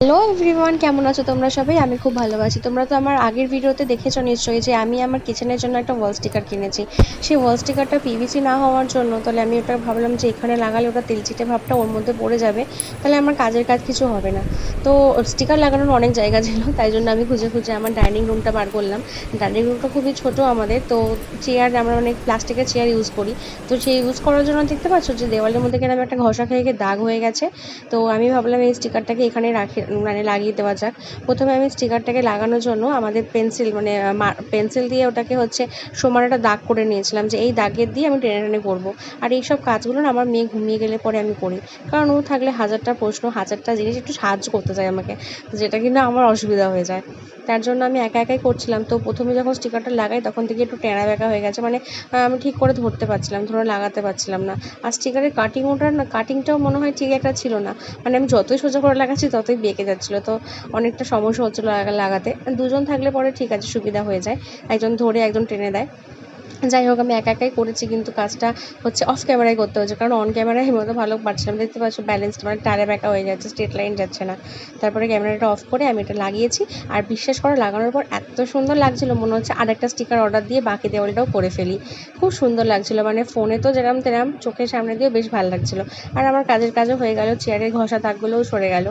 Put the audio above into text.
Hello everyone কেমন আছো তোমরা সবাই? আমি খুব ভালো আছি। তোমরা তো আমার আগের ভিডিওতে দেখেছ নিশ্চয়ই যে আমি আমার কিচেনের জন্য একটা ওয়াল স্টিকার কিনেছি। সেই ওয়াল স্টিকারটা পিভিসি না হওয়ার জন্য তাহলে আমি ওটা ভাবলাম যে এখানে লাগালে ওটা তেলচিটে ভাবটা ওর মধ্যে পড়ে যাবে, তাহলে আমার কাজের কাজ কিছু হবে না। তো স্টিকার লাগানোর অনেক জায়গা ছিল, তাই জন্য আমি খুঁজে খুঁজে আমার ডাইনিং রুমটা বার করলাম। ডাইনিং রুমটা খুবই ছোট আমাদের, তো চেয়ার আমরা অনেক প্লাস্টিকের চেয়ার ইউজ করি। তো সেই ইউজ করার জন্য দেখতে পাচ্ছ যে দেওয়ালের মধ্যে কীরকম একটা ঘষা খেয়ে দাগ হয়ে গেছে। তো আমি ভাবলাম এই স্টিকারটাকে এখানে রাখি মানে লাগিয়ে দেওয়া যাক। প্রথমে আমি স্টিকারটাকে লাগানোর জন্য আমাদের পেন্সিল মানে পেন্সিল দিয়ে ওটাকে হচ্ছে সমান একটা দাগ করে নিয়েছিলাম যে এই দাগের দিয়ে আমি টেনে টেনে করব। আর এই সব কাজগুলো আমার মেয়ে ঘুমিয়ে গেলে পরে আমি করি। কারণ ও থাকলে হাজারটা প্রশ্ন, হাজারটা জিনিস একটু সাহায্য করতে চায় আমাকে, যেটা কিন্তু আমার অসুবিধা হয়ে যায়। তার জন্য আমি একা একাই করছিলাম। তো প্রথমে যখন স্টিকারটা লাগাই তখন থেকে একটু ট্যাড়া ব্যাকা হয়ে গেছে। মানে আমি ঠিক করে ধরতে পারছিলাম, ধরে লাগাতে পারছিলাম না। আর স্টিকারের কাটিং ওটার না কাটিংটাও মনে হয় ঠিক একটা ছিল না। মানে আমি যতই সোজা করে লাগাচ্ছি ততই বেঁকে যাচ্ছিল, তো অনেকটা সমস্যা হচ্ছিল লাগাতে। দুজন থাকলে পরে ঠিক আছে, সুবিধা হয়ে যায়। একজন ধরে একজন টেনে দেয়। যাই হোক, আমি একা একাই করেছি, কিন্তু কাজটা হচ্ছে অফ ক্যামেরায় করতে হচ্ছে কারণ অন ক্যামেরায় আমি অত ভালো পারছিলাম দেখতে পাচ্ছ ব্যালেন্স মানে টারে ব্যাকা হয়ে যাচ্ছে স্ট্রেট লাইন যাচ্ছে না। তারপরে ক্যামেরাটা অফ করে আমি এটা লাগিয়েছি। আর বিশ্বাস করে, লাগানোর পর এত সুন্দর লাগছিল, মনে হচ্ছে আরেকটা স্টিকার অর্ডার দিয়ে বাকি দেওয়ালটাও করে ফেলি। খুব সুন্দর লাগছিল মানে ফোনে তো যেরকম তেরাম, চোখের সামনে দিয়েও বেশ ভালো লাগছিল। আর আমার কাজের কাজও হয়ে গেল চেয়ারের ঘষা দাগগুলোও সরে গেল।